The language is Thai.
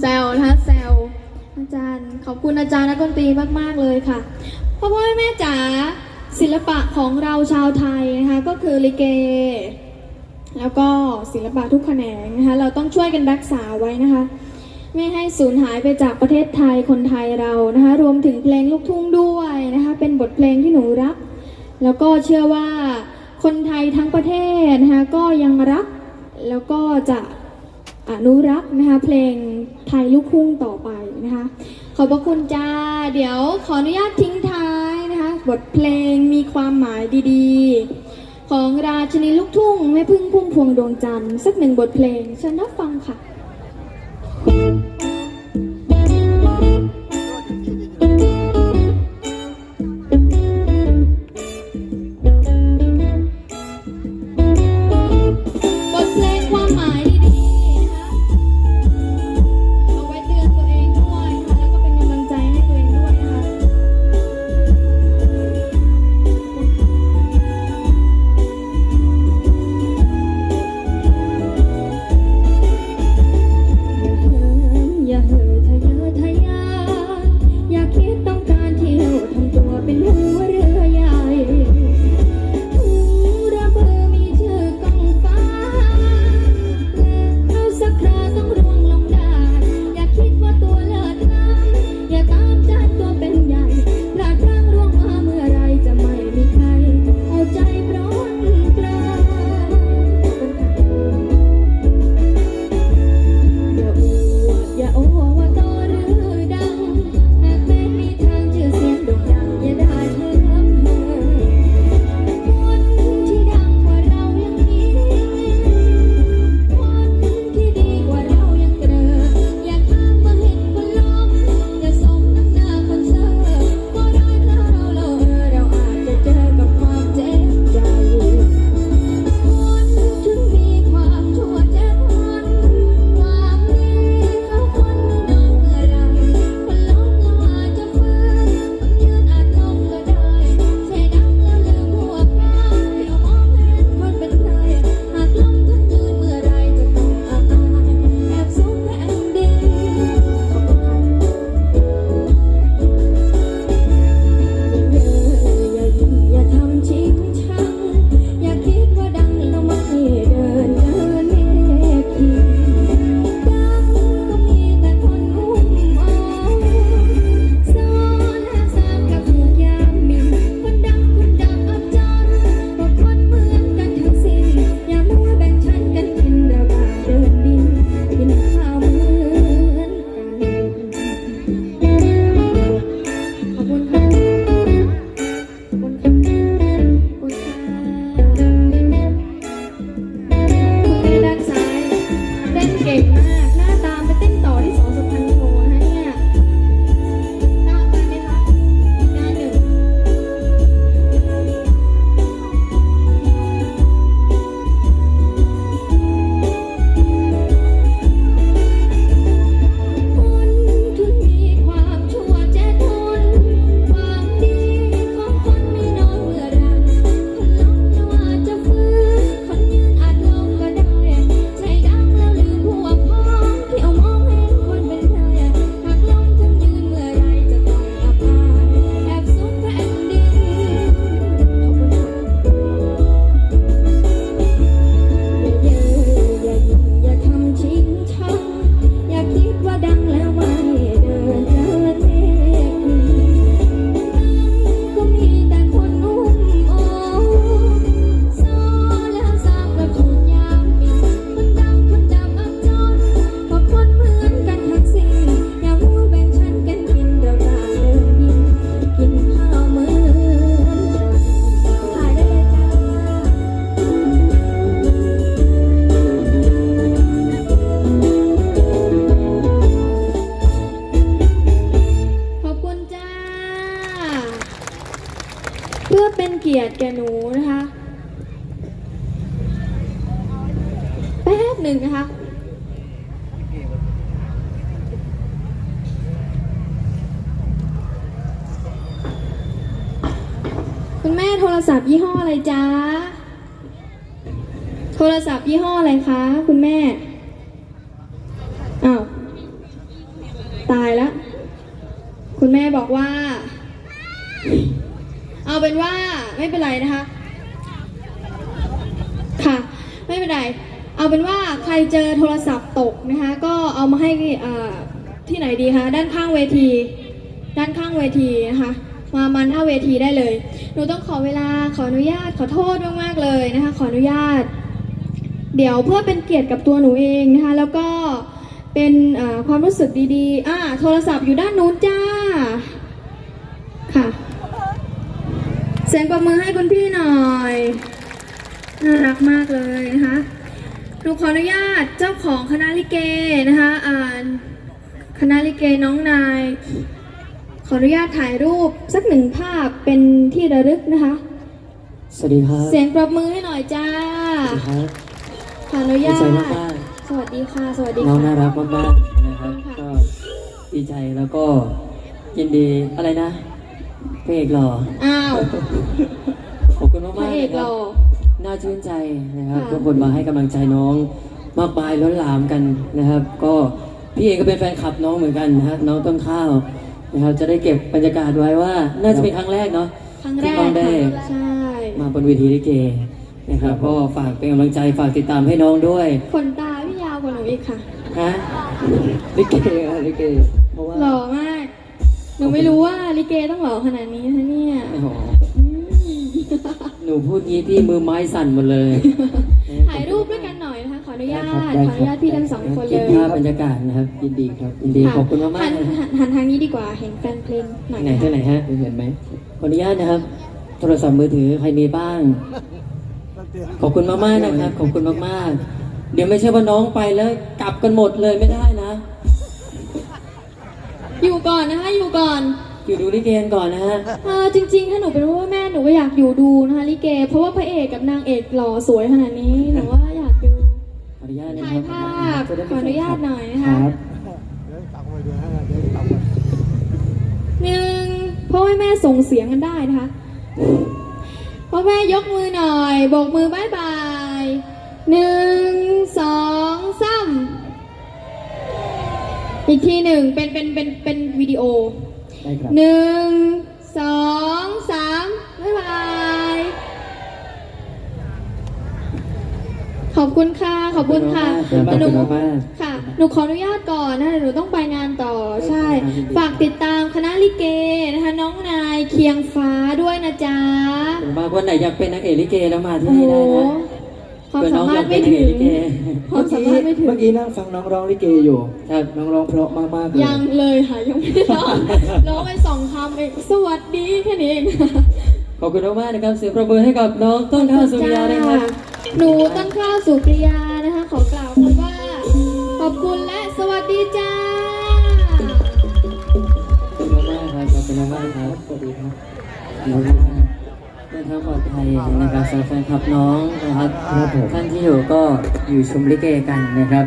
แซวนะคะแซวอาจารย์ ขอบคุณอาจารย์นักดนตรีมาก ๆ เลยค่ะพ่อพ่อแม่จ๋าศิลปะของเราชาวไทยนะคะก็คือลิเก แล้วก็ศิลปะทุกแขนงนะคะเราต้องช่วยกันรักษาไว้นะคะ ไม่ให้สูญหายไปจากประเทศไทยคนไทยเรานะคะรวมถึงเพลงลูกทุ่งด้วยนะคะเป็นบทเพลงที่หนูรัก แล้วก็เชื่อว่าคนไทยทั้งประเทศนะคะก็ยังรักแล้วก็จะ อนุรักษ์นะคะเพลงไทยลูกทุ่งต่อไปนะคะขอบพระคุณจ้า เดี๋ยวขออนุญาตทิ้งท้ายนะคะบทเพลงมีความหมายดีๆ ของราชินีลูกทุ่งแม่พึ่งพุ่งพวงดวงจันทร์สักหนึ่งบทเพลงเชิญรับฟังค่ะ กียรติแกหนูนะคะ แป๊บหนึ่งนะคะคุณแม่โทรศัพท์ยี่ห้ออะไรจ๊ะ โทรศัพท์ยี่ห้ออะไรคะ คุณแม่ อ้าว ตายแล้ว คุณแม่บอกว่า เอาเป็นว่าไม่เป็นไรนะคะ ค่ะ ไม่เป็นไร เอาเป็นว่าใครเจอโทรศัพท์ตกนะคะ ก็เอามาให้ที่ไหนดีคะด้านข้างเวที ด้านข้างเวทีนะคะ มามันหน้าเวทีได้เลย หนูต้องขอเวลาขออนุญาตขอโทษมากๆเลยนะคะ ขออนุญาต เดี๋ยวเพื่อเป็นเกียรติกับตัวหนูเองนะคะ แล้วก็เป็นความรู้สึกดีๆอ่าโทรศัพท์อยู่ด้านนู้นจ้า ค่ะ สียงประมือให้คุณพี่หน่อย น่ารักมากเลยนะคะหนูขออนุญาตเจ้าของคณะลิเกนะคะอ่าคณะลิเกน้องนาย ขออนุญาตถ่ายรูปสักหนึ่งภาพเป็นที่ระลึกนะคะ สวัสดีครับ เสียงปรบมือให้หน่อยจ้า สวัสดีครับ ขออนุดีญาตใจมากสวัสดีค่ะ สวัสดีๆน้องค่ะน่ารักมากๆนะครับค่ะก็ดีใจแล้วก็ยินดีอะไรนะพระเอกหล่ออ้าว ขอบคุณมากพระๆเอกนะคหรัล่บอน่าชื่นใจนะครับค่ะ ทุกคนมาให้กำลังใจน้องมากมายล้นหลามกันนะครับ ก็พี่เองก็เป็นแฟนคลับน้องเหมือนกันนะฮะน้องต้นข้าวนะครับ จะได้เก็บบรรยากาศไว้ว่าน่าจะเป็นครั้งแรกเนาะครั้งแรที่กน้องได้ ค่ะใช่ มาบนเวทีลิเกนะครับก็ฝากเป็นกำลังใจฝากติดตามให้น้องด้วยขนตาพี่ยาวกว่าหนูอีกค่ะฮะลิเกอะลิเกเพราะว่าหล่อมาก หนูไม่รู้ว่าลิเกต้องหล่อขนาดนี้นะคะเนี่ยโอ้โหอืมหนูพูดงี้พี่มือไม้สั่นหมดเลยถ่ายรูปด้วยกันหน่อยนะคะ ขออนุญาตได้ขคอรับอนุญาตพี่ทั้งสองคนเลเก็บยภาพบรรยากาศนะครับยินดีครับยินดีขอบคุณมากหัๆนนะหันหันทางนี้ดีกว่า เห็นแฟนเพลงหน่อยไหนที่ไหนฮะเห็นไหมขออนุญาตนะครับ โทรศัพท์มือถือใครมีบ้าง ขอบคุณมากๆนะครับ ขอบคุณมากๆ เดี๋ยวไม่ใช่ว่าน้องไปแล้ว กลับกันหมดเลยไม่ได้นะอยู่ ก่อนนะคะ อยู่ก่อน อยู่ดูลิเกกันก่อนนะฮะ เออจริง ๆ ถ้าหนูเป็นพ่อแม่หนูก็อยากอยู่ดูนะคะลิเก เพราะว่าพระเอกกับนางเอกหล่อสวยขนาดนี้หนูว่าอยากดูขออนุญาตนะถ่าคยรับภาพขออนุญาตหน่อยนะคคะรับ หนึ่งพ่อแม่แม่ส่งเสียงกันได้นะคะพ่อแม่ยกมือหน่อยโบกมือบายบายหนึ่ง อีกทีหนึ่งเป็นเป็นเป็นเป็นวิดีโอได้ครับ หนึ่งสองสามบ๊ายบาย ขอบคุณค่ะ ขอบคุณค่ะขอบคุณมากหนูขอบคุณมากค่ะ หนูขออนุญาตก่อนนะเดี๋ยวหนูต้องไปงานต่อใช่ครับยินดีฝากติดตามคณะลิเกนะคะ น้องนายเคียงฟ้าด้วยนะจ๊ะ ผมว่าวันไหนอยากเป็นนักเอกลิเกแล้วมาที่โอ้นี่โหได้นะ ความเผื่อสาน้องมารอยาถกเป็ไม่นนักถึเอกงลิเกความสามารถไม่ถึง เมื่อกี้นั่งฟังน้องร้องลิเกอยู่ครับน้องร้องเพราะมากๆเลยยังเลยค่ะยังไม่ได้ร้องร้องไปสองคำเองสวัสดีแค่นี้เองขอบคุณมากๆนะครับเสียงประมือให้กับน้องต้นข้าวสุริยานะครับหนูต้นข้าวสุปริยานะคะ ขอกล่าวคำว่า ขอบคุณและสวัสดีจ้าขอบคุณมากครับขอบคุณมากครับสวัสดีครับ เดินทางปลอดภัยนะครับสำหรับแฟนคลับน้องนะครับ ท่านที่อยู่ก็อยู่ชมลิเกกันนะครับ